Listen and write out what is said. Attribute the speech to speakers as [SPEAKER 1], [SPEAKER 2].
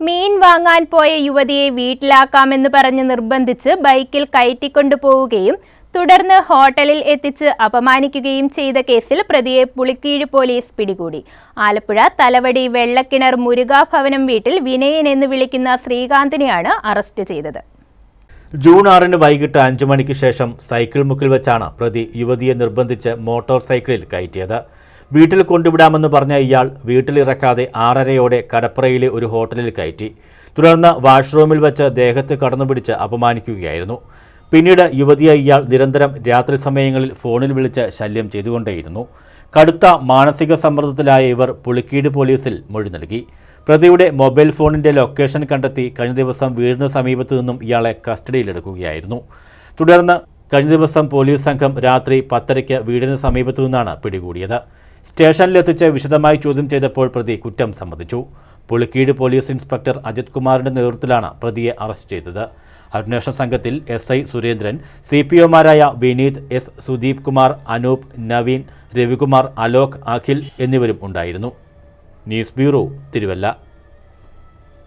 [SPEAKER 1] മീൻ വാങ്ങാൻ പോയ യുവതിയെ വീട്ടിലാക്കാമെന്ന് പറഞ്ഞ് നിർബന്ധിച്ച് ബൈക്കിൽ കയറ്റിക്കൊണ്ടുപോവുകയും തുടർന്ന് ഹോട്ടലിൽ എത്തിച്ച് അപമാനിക്കുകയും ചെയ്ത കേസിൽ പ്രതിയെ പുളിക്കീഴ് പോലീസ് പിടികൂടി. ആലപ്പുഴ തലവടി വെള്ളക്കിണർ മുരുകാ ഭവനം വീട്ടിൽ വിനയൻ എന്ന് വിളിക്കുന്ന ശ്രീകാന്തിനെയാണ് അറസ്റ്റ് ചെയ്തത്.
[SPEAKER 2] ജൂൺ ആറിന് വൈകിട്ട് അഞ്ചു മണിക്ക് ശേഷം സൈക്കിൾ മുക്കിൽ വെച്ചാണ് പ്രതി യുവതിയെ നിർബന്ധിച്ച് മോട്ടോർ സൈക്കിളിൽ കയറ്റിയത്. വീട്ടിൽ കൊണ്ടുവിടാമെന്ന് പറഞ്ഞ ഇയാൾ വീട്ടിലിറക്കാതെ ആറരയോടെ കടപ്പുറയിലെ ഒരു ഹോട്ടലിൽ കയറ്റി. തുടർന്ന് വാഷ്റൂമിൽ വെച്ച് ദേഹത്ത് കടന്നുപിടിച്ച് അപമാനിക്കുകയായിരുന്നു. പിന്നീട് യുവതിയെ ഇയാൾ നിരന്തരം രാത്രി സമയങ്ങളിൽ ഫോണിൽ വിളിച്ച് ശല്യം ചെയ്തുകൊണ്ടേയിരുന്നു. കടുത്ത മാനസിക സമ്മർദ്ദത്തിലായ ഇവർ പുളിക്കീട് പോലീസിൽ മൊഴി നൽകി. പ്രതിയുടെ മൊബൈൽ ഫോണിന്റെ ലൊക്കേഷൻ കണ്ടെത്തി കഴിഞ്ഞ ദിവസം വീടിന് സമീപത്തു നിന്നും ഇയാളെ കസ്റ്റഡിയിലെടുക്കുകയായിരുന്നു. തുടർന്ന് കഴിഞ്ഞ ദിവസം പോലീസ് സംഘം രാത്രി പത്തരയ്ക്ക് വീടിന് സമീപത്തു നിന്നാണ് പിടികൂടിയത്. സ്റ്റേഷനിലെത്തിച്ച് വിശദമായി ചോദ്യം ചെയ്തപ്പോൾ പ്രതി കുറ്റം സമ്മതിച്ചു. പുളിക്കീട് പോലീസ് ഇൻസ്പെക്ടർ അജിത് കുമാറിന്റെ നേതൃത്വത്തിലാണ് പ്രതിയെ അറസ്റ്റ് ചെയ്തത്. അന്വേഷണ സംഘത്തിൽ S I Surendran C P ഒമാരായ Vineeth S Sudeep Kumar Anoop Naveen Ravikumar Alok Akhil എന്നിവരും ഉണ്ടായിരുന്നു. News bureau Thiruvalla.